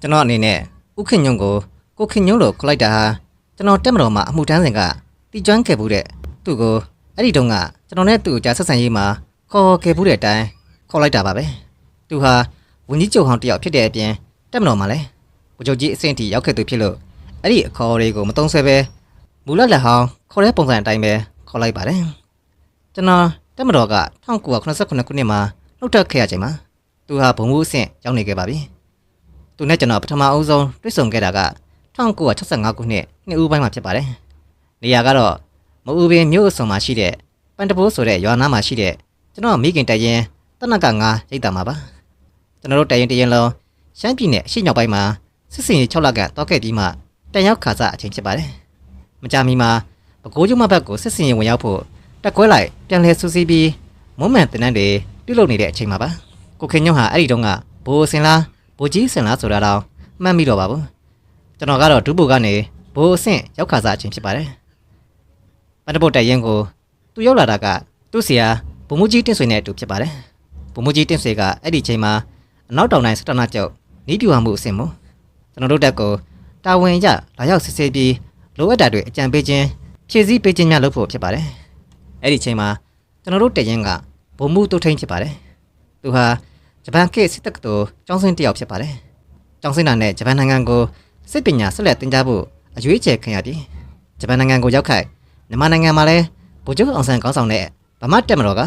ကျွန်တော်အနေနဲ့ဥခင်ညုံကိုကိုခင်ညုံလို့ခေါ်လိုက်တာဟာကျွန်တော်တက်မတော်မှာအမှုတန်းစဉ်ကတီကျွမ်းခဲ့ဘူးတဲ့သူ့ကိုအဲ့ဒီတုန်းကကျွန်တော်နဲ့သူ့ကြားဆက်ဆံရေးမှာခေါ်ခဲ့ဘူးတဲ့အတိုင်းခေါ်လိုက်တာပါပဲသူဟာဝန်ကြီးချုပ်ဟောင်းတယောက်ဖြစ်တဲ့အပြင်တက်မတော်မှာလည်းဗိုလ်ချုပ်ကြီးအဆင့်အထိရောက်ခဲ့သူဖြစ်လို့အဲ့ဒီအခေါ်အရေးကိုမတုံးဆွဲပဲမူလလက်ဟောင်းခေါ်တဲ့ပုံစံအတိုင်းပဲခေါ်လိုက်ပါတယ်ကျွန်တော်တက်မတော်က1989ခုနှစ်မှာနှုတ်ထွက်ခဲ့ရချိန်မှာသူဟာဘုံမှုအဆင့်ရောက်နေခဲ့ပါပြီ သူနဲ့ကျွန်တော်ပထမအဦးဆုံးတွေ့ဆုံခဲ့တာက1965ခုနှစ်နှစ်ဦးပိုင်းမှာဖြစ်ပါတယ်။နေရာကတော့မအူပင်မြို့အစုံမှာရှိတဲ့ပန်တဘိုးဆိုတဲ့ရွာနားမှာရှိတဲ့ကျွန်တော်မိခင်တရင်တနက်ကငါရိတ်တာမှာပါ။ကျွန်တော်တို့တရင်တရင်လုံးရှမ်းပြည်နယ်အရှေ့မြောက်ပိုင်းမှာစစ်စင်ရေး6လကန်တောက်ခဲ့ပြီးမှတန်ရောက်ခါစားအချိန်ဖြစ်ပါတယ်။မကြမီမှာပကိုးကျမဘက်ကိုစစ်စင်ရေးဝင်ရောက်ဖို့တက်ခွဲလိုက်ပြန်လဲဆူစီပြီးမုံမှန်တင်တဲ့တွေပြုတ်လုနေတဲ့အချိန်မှာပါ။ကိုခင်ညွန့်ဟာအဲ့ဒီတုန်းကဘိုးစင်လား ဘိုးကြီးစင်လားဆိုတာတော့မှတ်မိတော့ပါဘူးကျွန်တော်ကတော့ဒုဘူကနေဘိုးအဆင့်ရောက်ခါစားအချင်းဖြစ်ပါတယ်ပတ္တပုတ်တိုင်ရင်ကိုသူရောက်လာတာကသူ့ဆရာဘုံမူကြီးတင့်ဆွေနဲ့အတူဖြစ်ပါတယ်ဘုံမူကြီးတင့်ဆွေကအဲ့ဒီချိန်မှာအနောက်တောင်တိုင်းစတနာကျောက်နီးပြူဟာမှုအဆင့်မို့ကျွန်တော်တို့တက်ကိုတာဝန်ရလာရောက်စစ်ဆေးပြီးလိုအပ်တာတွေအကြံပေးခြင်းဖြည့်ဆည်းပေးခြင်းများလုပ်ဖို့ဖြစ်ပါတယ်အဲ့ဒီချိန်မှာကျွန်တော်တို့တရင်ကဘုံမူတုတ်ထိန်ဖြစ်ပါတယ်သူဟာ ဂျပန်ခေတ်စစ်တပ်ကတော်ကျောင်းစင်းတစ်ယောက်ဖြစ်ပါတယ်။ကျောင်းစင်းနာနဲ့ဂျပန်နိုင်ငံကိုစစ်ပညာဆက်လက်တင်ကြားဖို့အရွေးချယ်ခံရပြီးဂျပန်နိုင်ငံကိုရောက်ခိုက်မြန်မာနိုင်ငံမှာလည်းဗိုလ်ချုပ်အောင်ဆန်းကောင်းဆောင်တဲ့ဗမာတက်မတော်က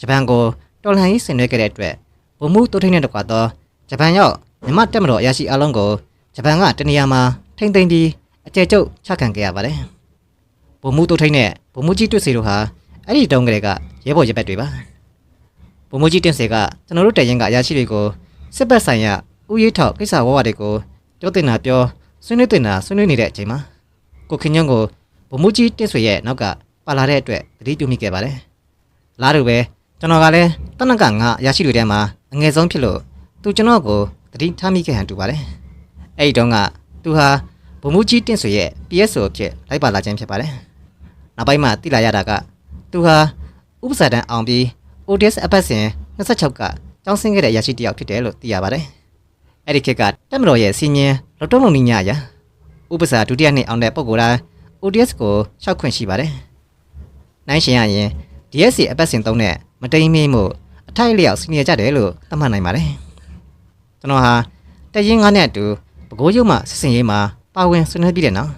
ဂျပန်ကိုတော်လှန်ရေးဆင်နွှဲခဲ့တဲ့အတွက်ဗိုလ်မှူးတိုးထိန်တဲ့တကွာတော့ဂျပန်ရောက်မြန်မာတက်မတော်အရာရှိအလုံးကိုဂျပန်ကတနေရာမှာထိမ့်သိမ်းပြီးအကျယ်ကျုပ်ချခံခဲ့ရပါတယ်။ဗိုလ်မှူးတိုးထိန်နဲ့ဗိုလ်မှူးကြီးတွတ်စီတို့ဟာအဲ့ဒီတုန်းကတည်းကရဲဘော်ရဲဘက်တွေပါ။ ဗိုလ်မှူးကြီးတင်စေကကျွန်တော်တို့တရင်ကအရာရှိတွေကိုစစ်ဘက်ဆိုင်ရာဥယျာဉ်ထောက်ကိစ္စဝဝတွေကိုပြောတင်တာပြောဆွေးနွေးတင်တာဆွေးနွေးနေတဲ့အချိန်မှာကိုခင်ညွန့်ကိုဗိုလ်မှူးကြီးတင်ဆွေရဲ့နောက်ကပါလာတဲ့အတွက်သတိပြုမိခဲ့ပါတယ်။လားတူပဲကျွန်တော်ကလည်းတနက်ကငါအရာရှိတွေထဲမှာအငယ်ဆုံးဖြစ်လို့သူကျွန်တော်ကိုသတိထားမိခဲ့ဟန်တူပါတယ်။အဲ့ဒီတုန်းကသူဟာဗိုလ်မှူးကြီးတင်ဆွေရဲ့ PSO အဖြစ်လိုက်ပါလာခြင်းဖြစ်ပါတယ်။နောက်ပိုင်းမှာသိလာရတာကသူဟာဥပစာတန်းအောင်ပြီး ODS အပတ်စဉ်26ကကျောင်းဆင်းခဲ့တဲ့အရာရှိတစ်ယောက်ဖြစ်တယ်လို့သိရပါတယ်။အဲ့ဒီခေတ်ကတက်မတော်ရဲ့စီညင်လော်တုံးလုံးနီညရာဥပစာဒုတိယနှစ်အောင်တဲ့ပုံကိုယ်တိုင်း ODS ကိုရှောက်ခွင့်ရှိပါတယ်။နိုင်ရှင်ရရင် DSC အပတ်စဉ်3နဲ့မတိမ်မင်းမှုအထိုက်လျောက်စီနီယာကြတယ်လို့သတ်မှတ်နိုင်ပါတယ်။ကျွန်တော်ဟာတရင်ငါးနဲ့အတူပကိုးရုံမှစစ်စင်ရေးမှာပါဝင်ဆွေးနွေးပြီးတဲ့နောက်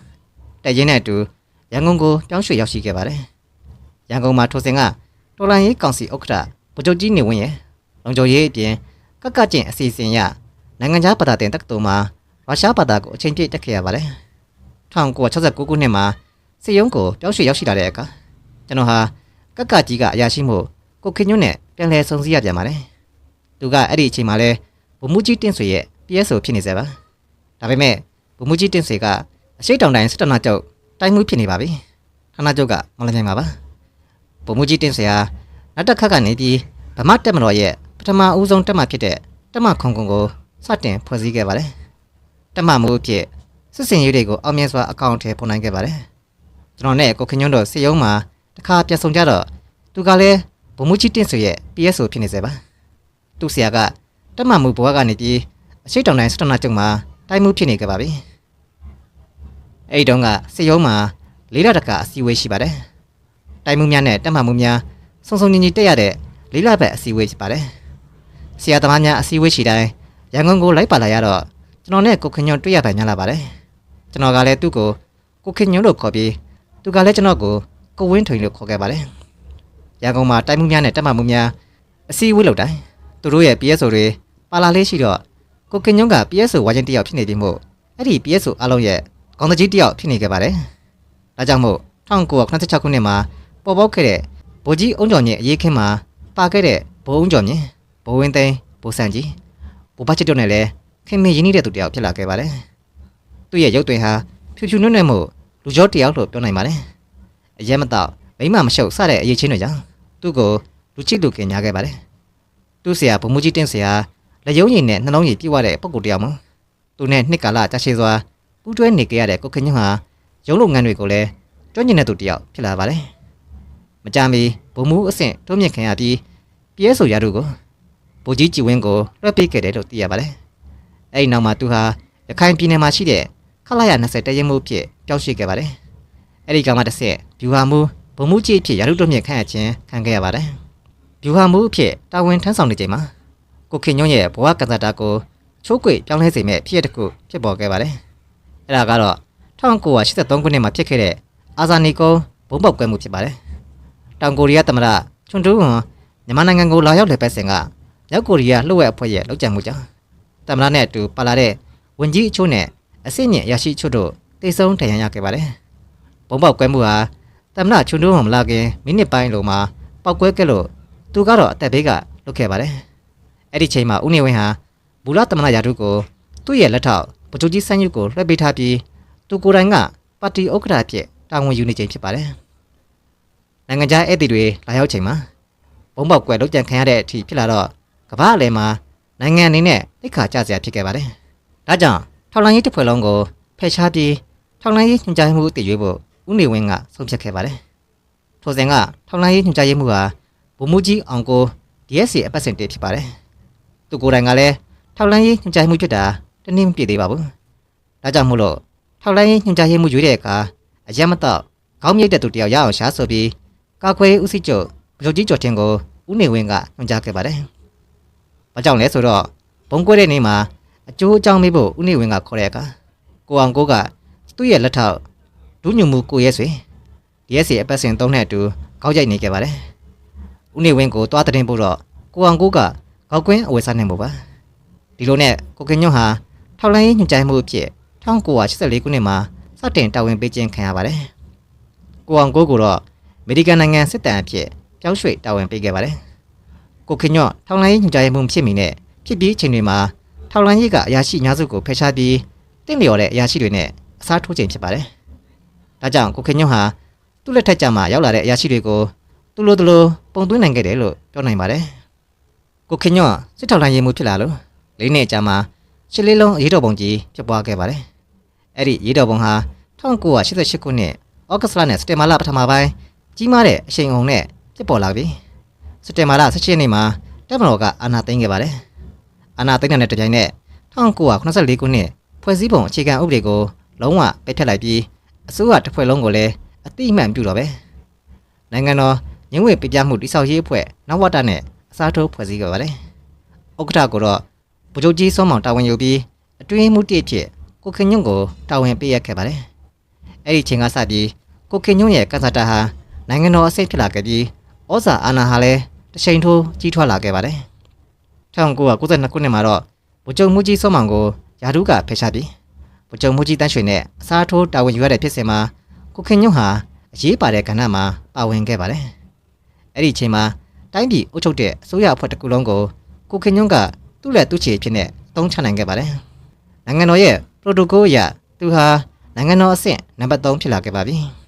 တရင်နဲ့အတူရန်ကုန်ကိုပြောင်းရွှေ့ရောက်ရှိခဲ့ပါတယ်။ရန်ကုန်မှာထိုစဉ်က တော်လိုင်းရေးကောင်စီဥက္ကဋ္ဌဗိုလ်ချုပ်ကြီးနေဝင်းရဲ့လုံခြုံရေးအပြင်ကက်ကကျင့်အစီအစဉ်ရနိုင်ငံခြားဘာသာတင်တက္ကသိုလ်မှာရုရှားဘာသာကိုအချိန်ပြည့်တက်ခဲ့ရပါတယ်1969ခုနှစ်မှာစစ်ရုံးကိုပြောင်းရွှေ့ရောက်ရှိလာတဲ့အခါကျွန်တော်ဟာကက်ကကြီးကအရာရှိမှုကိုခင်ညွန့်နဲ့ပြန်လည်ဆုံစည်းရပြန်ပါတယ်သူကအဲ့ဒီအချိန်မှာလဲဗိုလ်မှူးကြီးတင့်ဆွေရဲ့ PSO ဖြစ်နေစေပါဒါပေမဲ့ဗိုလ်မှူးကြီးတင့်ဆွေကအရှိတောင်တိုင်းစစ်တနာကျောက်တိုင်းမှုဖြစ်နေပါပြီဌာနချုပ်ကမလမြိုင်ပါပါ ဗိုလ်မှူးကြီးတင်ဆရာနောက်တစ်ခါကနေပြီးဗမာတက်မတော်ရဲ့ပထမဦးဆုံးတက်မှဖြစ်တဲ့တက်မှခုံကုံကိုစတင်ဖွဲ့စည်းခဲ့ပါတယ်။တက်မှမှုအဖြစ်စစ်စင်ရေးတွေကိုအောင်မြင်စွာအကောင့်ထဲပုံနိုင်ခဲ့ပါတယ်။ကျွန်တော်နဲ့ကိုခင်ညွန့်တို့စစ်ရုံးမှာတစ်ခါပြန်ဆောင်ကြတော့သူကလည်းဗိုလ်မှူးကြီးတင်ဆွေရဲ့ PSO ဖြစ်နေစေပါ။သူ့ဆရာကတက်မှမှုဘဝကနေပြီးအရှိတောင်တိုင်းစတနာကျုံမှာတိုင်းမှုဖြစ်နေခဲ့ပါပြီ။အဲ့ဒီတုန်းကစစ်ရုံးမှာလေးရတကအစည်းအဝေးရှိပါတယ်။ တိုင်မှုများနဲ့တက်မှမှုများစုံစုံညီညီတက်ရတဲ့လေးလပတ်အစည်းအဝေးဖြစ်ပါတယ်။ဆရာသမားများအစည်းအဝေးရှိတိုင်းရန်ကုန်ကိုလိုက်ပါလာရတော့ကျွန်တော်နဲ့ကိုခင်ညွန့်တွေ့ရပါများလာပါတယ်။ကျွန်တော်ကလည်းသူ့ကိုကိုခင်ညွန့်လို့ခေါ်ပြီးသူကလည်းကျွန်တော်ကိုကိုဝင်းထွင်လို့ခေါ်ခဲ့ပါတယ်။ရန်ကုန်မှာတိုင်မှုများနဲ့တက်မှမှုများအစည်းအဝေးလုပ်တိုင်းသူတို့ရဲ့ PSO တွေပါလာလေးရှိတော့ကိုခင်ညွန့်က PSO ဝါချင်းတစ်ယောက်ဖြစ်နေပြီမို့အဲ့ဒီ PSO အလုံးရဲ့ကောင်းတကြီးတစ်ယောက်ဖြစ်နေခဲ့ပါတယ်။ဒါကြောင့်မို့1996ခုနှစ်မှာ ပေါ်ပေါက်ခဲ့တဲ့ဗိုလ်ကြီးအုံကျော်မြင့်အရေးခင်းမှာပါခဲ့တဲ့ဘိုးအုံကျော်မြင့်ဘိုးဝင်းသိန်းဘိုးဆန်ကြီးဘိုးဘချစ်တို့နဲ့လည်းခင်မင်းရင်းနှီးတဲ့သူတယောက်ဖြစ်လာခဲ့ပါတယ်သူ့ရဲ့ရုပ်သွင်းဟာဖြူဖြူနွဲ့နွဲ့မှုလူကြောတယောက်လို့ပြောနိုင်ပါတယ်အရက်မတော့မိမမရှုပ်စတဲ့အရေးချင်းတွေကြောင့်သူ့ကိုလူချစ်လူခင်ညာခဲ့ပါတယ်သူ့ဆရာဗိုလ်မှူးကြီးတင့်ဆရာလက်ရုံးရည်နဲ့နှလုံးရည်ပြည့်ဝတဲ့ပုံကိုယ်တယောက်မို့သူနဲ့နှစ်ကာလကြာရှည်စွာပူးတွဲနေကြရတဲ့ကိုခင်ညွန့်ဟာရုံးလုပ်ငန်းတွေကိုလည်းကျွမ်းကျင်တဲ့သူတယောက်ဖြစ်လာပါတယ် မကြမီဗိုလ်မှူးအဆင့်တွန်းမြင့်ခံရပြီးပြဲဆိုရတို့ကိုဗိုလ်ကြီးကြည်ဝင်းကိုလွှတ်ပေးခဲ့တယ်လို့သိရပါတယ်။အဲဒီနောက်မှာသူဟာခိုင်ပြည်နယ်မှာရှိတဲ့ခလာရ20တရင်မှုအဖြစ်ပြောင်းရွှေ့ခဲ့ပါတယ်။အဲ့ဒီကမှတစ်ဆက်ဗျူဟာမူဗိုလ်မှူးကြီးအဖြစ်ရာထူးတော်မြင့်ခန့်အပ်ခြင်းခံခဲ့ရပါတယ်။ဗျူဟာမူအဖြစ်တာဝန်ထမ်းဆောင်နေချိန်မှာကိုခင်ညွန့်ရဲ့ဘဝကစားတာကိုချိုးကွေပြောင်းလဲစေမဲ့ဖြစ်ရတစ်ခုဖြစ်ပေါ်ခဲ့ပါတယ်။အဲ့ဒါကတော့1983ခုနှစ်မှာဖြစ်ခဲ့တဲ့အာဇာနီကုန်းဘုံပေါက်ကွဲမှုဖြစ်ပါတယ်။ တောင်ကိုရီးယားသမ္မတချွန်တူးဟွန်မြန်မာနိုင်ငံကိုလာရောက်လည်ပတ်စဉ်ကမြောက်ကိုရီးယားလှုပ်ဝက်အဖွဲ့ရဲ့လှုပ်ကြံမှုကြောင့်သမ္မတနဲ့အတူပါလာတဲ့ဝန်ကြီးအချို့နဲ့အဆင့်မြင့်ရရှိအချို့တို့တိတ်ဆုံးထရန်ရခဲ့ပါတယ်။ဘုံပေါက်ကွဲမှုဟာသမ္မတချွန်တူးဟွန်မလာခင်မိနစ်ပိုင်းလုံးမှာပေါက်ကွဲခဲ့လို့သူကတော့အသက်ဘေးကလွတ်ခဲ့ပါတယ်။အဲ့ဒီချိန်မှာဦးနေဝင်းဟာဘူလာသမ္မတရာထူးကိုသူ့ရဲ့လက်ထောက်ဗိုလ်ချုပ်ကြီးစန်းယူကိုလွှဲပေးထားပြီးသူကိုယ်တိုင်ကပါတီဥက္ကဋ္ဌအဖြစ်တာဝန်ယူနေချိန်ဖြစ်ပါတယ်။ နိုင်ငံခြားဧည့်သည်တွေလာရောက်ချိန်မှာဘုံပေါက်ကွယ်လုတ်ကြံခံရတဲ့အထိဖြစ်လာတော့ကမ္ဘာအလယ်မှာနိုင်ငံအနေနဲ့တိတ်ခါကြစရာဖြစ်ခဲ့ပါတယ်။ဒါကြောင့်ထောက်လိုင်းရေးတစ်ဖွဲ့လုံးကိုဖယ်ရှားပြီးထောက်လိုင်းရေးညွှန်ကြားမှုတည်ရွေးဖို့ဦးနေဝင်းကဆုံးဖြတ်ခဲ့ပါတယ်။ထိုစဉ်ကထောက်လိုင်းရေးညွှန်ကြားမှုဟာဗိုလ်မှူးကြီးအောင်ကို DSC အပတ်စဉ်တေဖြစ်ပါတယ်။သူကိုယ်တိုင်ကလည်းထောက်လိုင်းရေးညွှန်ကြားမှုဖြစ်တာတနည်းမပြည့်သေးပါဘူး။ဒါကြောင့်မို့လို့ထောက်လိုင်းရေးညွှန်ကြားမှုရွေးတဲ့အခါအရက်မတော့ခေါင်းမြိတ်တဲ့သူတယောက်ရအောင်ရှာဆိုပြီး ကာခွေဦးစီးချုပ်ဗိုလ်ချုပ်ကြီးကျော်တင်ကိုဦးနေဝင်းကညွှန်ကြားခဲ့ပါတယ်။ဘာကြောင့်လဲဆိုတော့ဘုံကွဲတဲ့နေ့မှာအကျိုးအကြောင်းမေးဖို့ဦးနေဝင်းကခေါ်တဲ့အခါကိုအောင်ကိုကသူ့ရဲ့လက်ထောက်ဒူးညုံမှုကိုရဲဆွေ DSC အပတ်စဉ်သုံးနဲ့အတူခေါက်ရိုက်နေခဲ့ပါတယ်။ဦးနေဝင်းကိုတွားတဲ့ပို့တော့ကိုအောင်ကိုကခေါက်ကွင်းအဝယ်စားနေမို့ပါ။ဒီလိုနဲ့ကိုကင်ညွန့်ဟာထောက်လိုင်းရေးညွှန်ကြားမှုအဖြစ်1984ခုနှစ်မှာစတင်တာဝန်ပေးခြင်းခံရပါတယ်။ကိုအောင်ကိုကိုတော့အ မေရိကန်နိုင်ငံစစ်တပ်အဖြစ်ပြောင်းရွှေ့တာဝန်ပေးခဲ့ပါတယ်။ကိုခင်ညော့ထောင်လိုင်းရေးညွှန်ကြားမှုဖြစ်မိနဲ့ဖြစ်ပြီးချိန်တွေမှာထောင်လိုင်းရေးကအရာရှိအများစုကိုဖယ်ရှားပြီးတင့်လျော်တဲ့အရာရှိတွေနဲ့အစားထိုးခြင်းဖြစ်ပါတယ်။ဒါကြောင့်ကိုခင်ညော့ဟာသူ့လက်ထက်ကြမှာရောက်လာတဲ့အရာရှိတွေကိုသူ့လိုသူလိုပုံသွင်းနိုင်ခဲ့တယ်လို့ပြောနိုင်ပါတယ်။ကိုခင်ညော့စစ်ထောက်လိုင်းရေးမှုဖြစ်လာလို့လေးနှစ်ကြာမှာရှစ်လေးလုံးအရေးတော်ပုံကြီးဖြစ်ပွားခဲ့ပါတယ်။အဲ့ဒီရေးတော်ပုံဟာ1988ခုနှစ်ဩဂတ်လနဲ့စက်တင်ဘာလပထမပိုင်း ကြီးမားတဲ့အရှိန်အဟုန်နဲ့ဖြစ်ပေါ်လာပြီစက်တင်ဘာလ17ရက်နေ့မှာတပ်မတော်ကအာဏာသိမ်းခဲ့ပါတယ်အာဏာသိမ်းတဲ့တကြိုင်နဲ့1984ခုနှစ်ဖွဲ့စည်းပုံအခြေခံဥပဒေကိုလုံးဝပယ်ဖျက်လိုက်ပြီးအစိုးရတစ်ဖွဲ့လုံးကိုလည်းအတိအမှန်ပြုတော့ပဲနိုင်ငံတော်ငင်းဝေပြပြမှုတိဆောက်ရေးအဖွဲ့နဝတနဲ့အစားထိုးဖွဲ့စည်းခဲ့ပါတယ်ဥက္ကဋ္ဌကိုတော့ဗိုလ်ချုပ်ကြီးစောမောင်တာဝန်ယူပြီးအတွင်းမှုတည့်ဖြစ်ကိုခင်ညွန့်ကိုတာဝန်ပေးရခဲ့ပါတယ်အဲ့ဒီချိန်ကစပြီးကိုခင်ညွန့်ရဲ့ကန်ဆာတာဟာ နိုင်ငံတော်အစိတ်ဖြစ်လာခဲ့ပြီးဩဇာအာဏာဟာလည်းတစ်ချိန်ထိုးကြီးထွားလာခဲ့ပါတယ်1992ခုနှစ်မှာတော့ဗိုလ်ချုပ်မှုကြီးစောမောင်ကိုယာဒူးကဖယ်ရှားပြီးဗိုလ်ချုပ်မှုကြီးတန်းရွှေနဲ့အစားထိုးတာဝန်ယူရတဲ့ဖြစ်စဉ်မှာကိုခင်ညွန့်ဟာအရေးပါတဲ့ကဏ္ဍမှာပါဝင်ခဲ့ပါတယ်အဲ့ဒီအချိန်မှာတိုင်းပြည်အုပ်ချုပ်တဲ့အစိုးရအဖွဲ့တစ်ခုလုံးကိုကိုခင်ညွန့်ကသူ့လက်သူ့ချေဖြစ်နေတုံးချနိုင်ခဲ့ပါတယ်နိုင်ငံတော်ရဲ့ပရိုတိုကိုအရသူဟာနိုင်ငံတော်အဆင့်နံပါတ်3ဖြစ်လာခဲ့ပါပြီ။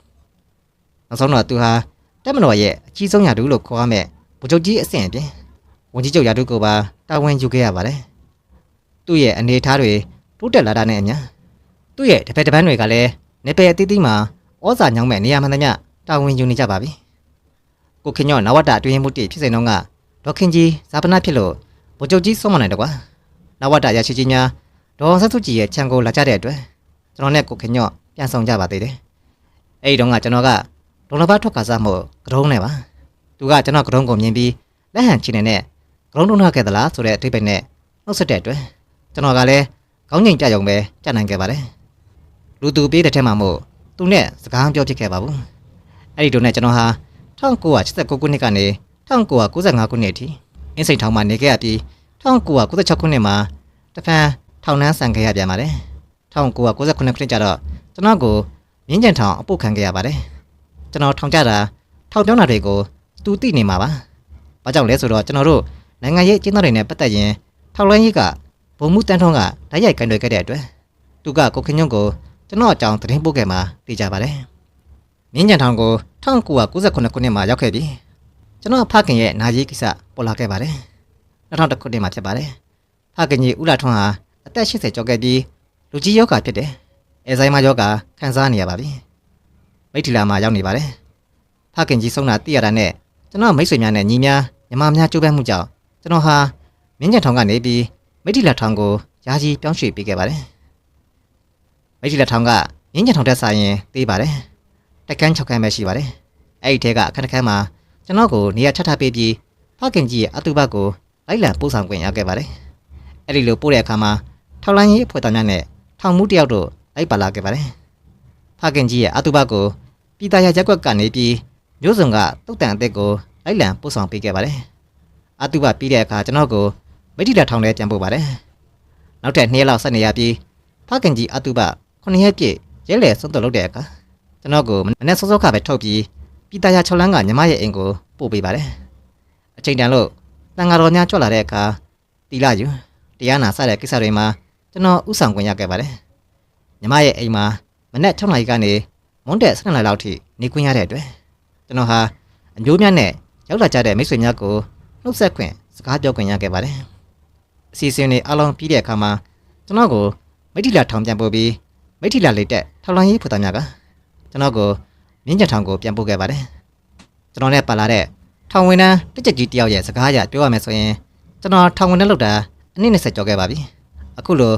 နောက်ဆုံးတော့သူဟာတက်မတော်ရဲ့အကြီးဆုံးရာထူးလို့ခေါ်ရမယ့်ဗိုလ်ချုပ်ကြီးအဆင့်အပြင်ဝန်ကြီးချုပ်ရာထူးကိုပါတာဝန်ယူခဲ့ရပါတယ်။သူ့ရဲ့အနေအထားတွေတိုးတက်လာတာနဲ့အမျှသူ့ရဲ့တပည့်တပန်းတွေကလည်းနေပယ်အသီးသီးမှာဩဇာညောင်းမဲ့နေရာမှန်သမျှတာဝန်ယူနေကြပါပြီ။ကိုခင်ညော့နဝတအတွင်းမှုတည်ဖြစ်စဉ်တုန်းကဒေါခင်ကြီးဇာပနာဖြစ်လို့ဗိုလ်ချုပ်ကြီးဆုံးမနိုင်တကွာ။နဝတရရှိကြီးများဒေါ်ဆန်းစုကြည်ရဲ့ခြံကိုလာကြတဲ့အတွက်ကျွန်တော်နဲ့ကိုခင်ညော့ပြန်ဆောင်ကြပါသေးတယ်။အဲ့ဒီတုန်းကကျွန်တော်က ဒေါ်လာဘတ်ထွက်ကစားမှုကတုံးနဲ့ပါ။သူကကျွန်တော်ကတုံးကိုမြင်ပြီးလက်ဟန်ချင်နေတဲ့ကတုံးတုံးထားခဲ့သလားဆိုတဲ့အထိပ္ပယ်နဲ့နှုတ်ဆက်တဲ့အတွက်ကျွန်တော်ကလည်းကောင်းငင်ကြရုံပဲကြနိုင်ခဲ့ပါတယ်။လူသူပြေးတဲ့ထဲမှာမို့သူနဲ့စကားပြောဖြစ်ခဲ့ပါဘူး။အဲ့ဒီတုန်းနဲ့ကျွန်တော်ဟာ1989ခုနှစ်ကနေ1995ခုနှစ်အထိအင်းစိန်ထောင်မှာနေခဲ့ရပြီး1996ခုနှစ်မှာတဖန်ထောင်နှန်းဆန်ခဲ့ရပြန်ပါတယ်1998ခုနှစ်ကျတော့ကျွန်တော်ကိုမြင်းကြံထောင်အပုတ်ခံခဲ့ရပါတယ် ကျွန်တော်ထောင်ကြတာထောင်ပြောင်းတာတွေကိုသူသိနေမှာပါဘာကြောင့်လဲဆိုတော့ကျွန်တော်တို့နိုင်ငံရေးအကျဉ်းသားတွေနဲ့ပတ်သက်ရင်ထောက်လိုင်းရေးကဘုံမှုတန်းထုံးကဓာတ်ရိုက်ကန်တွေခဲ့တဲ့အတွက်သူကကိုခင်ညွန့်ကိုကျွန်တော်အကြောင်းသတင်းပို့ခဲ့မှာသိကြပါတယ်မြင်းကြံထောင်ကို1998ခုနှစ်မှာရောက်ခဲ့ပြီးကျွန်တော်ဖခင်ရဲ့နာရေးကိစ္စပေါ်လာခဲ့ပါတယ်2001ခုနှစ်မှာဖြစ်ပါတယ်ဖခင်ကြီးဦးလာထွန်းဟာအသက်80ကျော်ခဲ့ပြီးလူကြီးယောဂဖြစ်တယ်။အဲဇိုင်းမယောဂခံစားနေရပါပြီ။ မိထီလာမှာရောက်နေပါတယ်။ဖခင်ကြီးဆုံးတာသိရတာနဲ့ကျွန်တော်မိတ်ဆွေများနဲ့ညီများညီမများကြိုးပမ်းမှုကြောင့်ကျွန်တော်ဟာမြင်းကြံထောင်ကနေပြီးမိထီလာထောင်ကိုယာကြီးပြောင်းရွှေ့ပေးခဲ့ပါတယ်မိတ်တီလက်ထောင်ကမြင်းချံထောင်တက်ဆိုင်ရင်သေးပါတယ်တက်ကန်း6ခန်းပဲရှိပါတယ်အဲ့ဒီထဲကအခန်းတစ်ခန်းမှာကျွန်တော်ကိုနေရာထပ်ထပ်ပေးပြီးဖခင်ကြီးရဲ့အတူဘကိုလိုက်လံပို့ဆောင်ခွင့်ရခဲ့ပါတယ်အဲ့ဒီလိုပို့တဲ့အခါမှာထောက်လိုင်းရေးအဖွဲ့သားများနဲ့ထောင်မှုတယောက်တို့လိုက်ပါလာခဲ့ပါတယ်ဖခင်ကြီးရဲ့အတူဘကို ပြည်သားရရက်ကွက်ကနေပြီးမျိုးစုံကတုတ်တန်အသက်ကိုလိုက်လံပို့ဆောင်ပေးခဲ့ပါတယ်အတူဘပြီးတဲ့အခါကျွန်တော်ကိုမိတ်တီလက်ထောင်ထဲပြန်ပို့ပါတယ်နောက်ထပ်2ရက်လောက်ဆက်နေရပြီးဖခင်ကြီးအတုပ9ရက်ပြည့်ရဲလေဆုံးတော့လုပ်တဲ့အခါကျွန်တော်ကိုမနေ့စောစောခပဲထုတ်ပြီးပြည်သားရ6လန်းကညီမရဲ့အိမ်ကိုပို့ပေးပါတယ်အချိန်တန်လို့တန်ဃာတော်များကြွလာတဲ့အခါတီလာယူတရားနာစတဲ့ကိစ္စတွေမှာကျွန်တော်ဥဆောင်ခွင့်ရခဲ့ပါတယ်ညီမရဲ့အိမ်မှာမနေ့6နာရီကနေ မွန်းတဲ့12နာရီလောက်ထိနေခွင့်ရတဲ့အတွက်ကျွန်တော်ဟာအမျိုးများနဲ့ရောက်လာကြတဲ့မိတ်ဆွေများကိုနှုတ်ဆက်ခွင့်စကားပြောခွင့်ရခဲ့ပါတယ်အစီအစဉ်တွေအလုံးပြီးတဲ့အခါမှာကျွန်တော်ကိုမိထီလာထောင်ပြန်ပို့ပြီးမိထီလာလေးတက်ထောင်လိုင်းရေးဖူသားများကကျွန်တော်ကိုမြင်းကြံထောင်ကိုပြန်ပို့ခဲ့ပါတယ်ကျွန်တော်နဲ့ပါလာတဲ့ထောင်ဝင်တန်းတစ်ချက်ကြီးတယောက်ရဲ့စကားအရပြောရမယ်ဆိုရင်ကျွန်တော်ထောင်ဝင်တန်းလောက်တာအနည်း20ကျော်ခဲ့ပါပြီအခုလို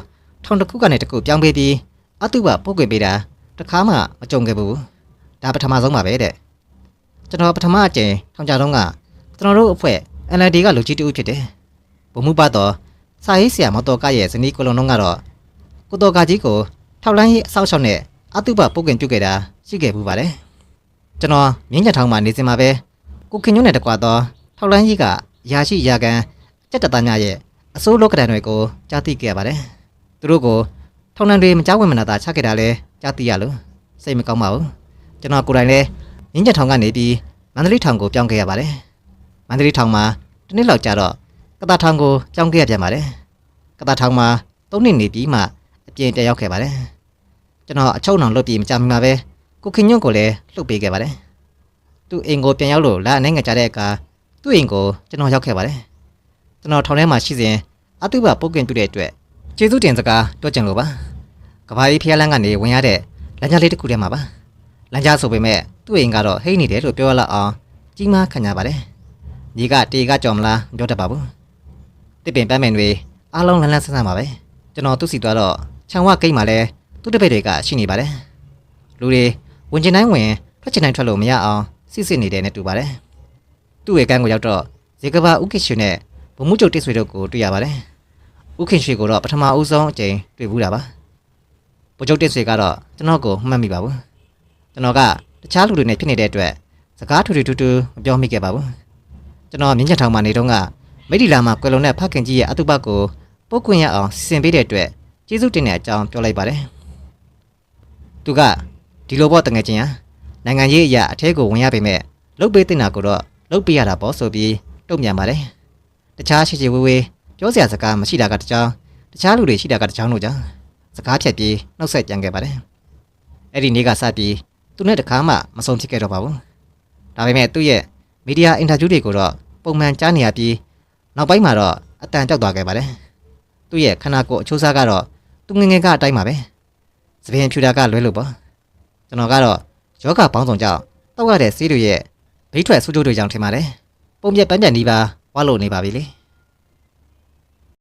ထောင်တစ်ခုကနေတစ်ခုပြောင်းပေးပြီးအတုပပို့ခွင့်ပေးတာ တစ်ခါမှမကြုံခဲ့ဘူးဒါပထမဆုံးပါပဲတဲ့ကျွန်တော်ပထမအကြိမ်ထောင်ကြတော့ကကျွန်တော်တို့အဖွဲ့ NLD ကလူကြီးတူဖြစ်တယ်ဗိုလ်မှူးပါတော့စာရေးဆရာမော်တော်ကရဲ့ဇနီးကိုလုံးလုံးကတော့ကိုတော်ကကြီးကိုထောက်လန်းရေးအဆောက်အအုံနဲ့အတုပပုတ်ကင်ပြုတ်ခဲ့တာရှိခဲ့ဘူးပါတယ်ကျွန်တော်မြင်းညက်ထောင်မှာနေစင်မှာပဲကိုခင်ညွန့်နဲ့တကွာတော့ထောက်လန်းရေးကရာရှိရာကန်အကျက်တသားများရဲ့အစိုးလောကဒဏ်တွေကိုကြားသိခဲ့ရပါတယ်သူတို့ကို ထောင်လန်းတွေမကြောက်ဝင်မနာတာချခဲ့တာလဲကြားသိရလို့စိတ်မကောင်းပါဘူးကျွန်တော်ကိုယ်တိုင်လဲမြင်းညက်ထောင်ကနေပြီးမန္တလေးထောင်ကိုပြောင်းခဲ့ရပါတယ်မန္တလေးထောင်မှာတစ်နှစ်လောက်ကြာတော့ကတာထောင်ကိုကြောင်းခဲ့ရပြန်ပါတယ်ကတာထောင်မှာ၃နှစ်နေပြီးမှအပြင်တက်ရောက်ခဲ့ပါတယ်ကျွန်တော်အချုံအောင်လုပ်ပြီးမကြမီမှာပဲကိုခင်ညွန့်ကိုလည်းလှုပ်ပေးခဲ့ပါတယ်သူ့အိမ်ကိုပြန်ရောက်လို့လာအနေငယ်ကြတဲ့အခါသူ့အိမ်ကိုကျွန်တော်ရောက်ခဲ့ပါတယ်ကျွန်တော်ထောင်ထဲမှာရှိစဉ်အတုပပုတ်ကင်ပြုတဲ့အတွက် ကျေးဇူးတင်စကားပြောချင်လို့ပါကဘာကြီးဖျားလန်းကနေဝင်ရတဲ့လမ်းကြားလေးတစ်ခုထဲမှာပါလမ်းကြားဆိုပေမဲ့သူ့အိမ်ကတော့ဟိတ်နေတယ်လို့ပြောရလောက်အောင်ကြီးမားခံကြပါတယ်ညီကတေကကြော်မလားမပြောတတ်ပါဘူးတစ်ပင်ပန်းပင်တွေအားလုံးလန်းလန်းဆန်းဆန်းပါပဲကျွန်တော်သူ့စီသွားတော့ခြံဝကိတ်မှာလဲသူ့တပည့်တွေကရှိနေပါတယ်လူတွေဝင်ချင်တိုင်းဝင်ထွက်ချင်တိုင်းထွက်လို့မရအောင်စစ်စစ်နေတယ်နဲ့တူပါတယ်သူ့ရဲ့ကန်းကိုရောက်တော့ဇေကဘာဥကိရွှေနဲ့ဗမှုကျုပ်တိဆွေတို့ကိုတွေ့ရပါတယ် ဥခင်ရွှေကိုတော့ပထမဦးဆုံးအကြိမ်တွေ့ဘူးတာပါဗိုလ်ချုပ်တိဆွေကတော့ကျွန်တော်ကိုမှတ်မိပါဘူးကျွန်တော်ကတခြားလူတွေနဲ့ဖြစ်နေတဲ့အတွက်စကားထူထူထူထူမပြောမိခဲ့ပါဘူးကျွန်တော်မြင်းချက်ထောင်မှာနေတော့ကမိဒီလာမှာကွယ်လွန်တဲ့ဖခင်ကြီးရဲ့အတုပကိုပုတ်ခွင့်ရအောင်စီစဉ်ပေးတဲ့အတွက်ကျေးဇူးတင်တဲ့အကြောင်းပြောလိုက်ပါတယ်။သူကဒီလိုပေါ့တငယ်ချင်းဟာနိုင်ငံရေးအရာအထဲကိုဝင်ရပေမဲ့လုတ်ပေးတင်တာကိုတော့လုတ်ပေးရတာပေါ့ဆိုပြီးတုံ့ပြန်ပါတယ်။တခြားရှိချေဝေးဝေး ပြောစရာစကားမရှိတာကတကြောင်တခြားလူတွေရှိတာကတကြောင်တို့ကြောင့်စကားဖြတ်ပြီးနှုတ်ဆက်ကြံခဲ့ပါတယ်။အဲ့ဒီနေ့ကစပြီးသူနဲ့တခါမှမဆုံးဖြစ်ခဲ့တော့ပါဘူး။ဒါပေမဲ့သူ့ရဲ့မီဒီယာအင်တာဗျူးတွေကိုတော့ပုံမှန်ကြားနေရပြီးနောက်ပိုင်းမှာတော့အတန်ကြောက်သွားခဲ့ပါတယ်။သူ့ရဲ့ခန္ဓာကိုယ်အချိုးစားကတော့သူငယ်ငယ်ကအတိုင်းပါပဲသပင်ဖြူတာကလွဲလို့ပေါ့ကျွန်တော်ကတော့ယောဂပေါင်းစုံကြောင့်တောက်ရတဲ့ဆေးတွေရဲ့ဘိထွက်ဆူးကျိုးတွေကြောင့်ထင်ပါတယ်ပုံပြက်ပန်းပြန်ဒီပါဝါလို့နေပါပြီလေ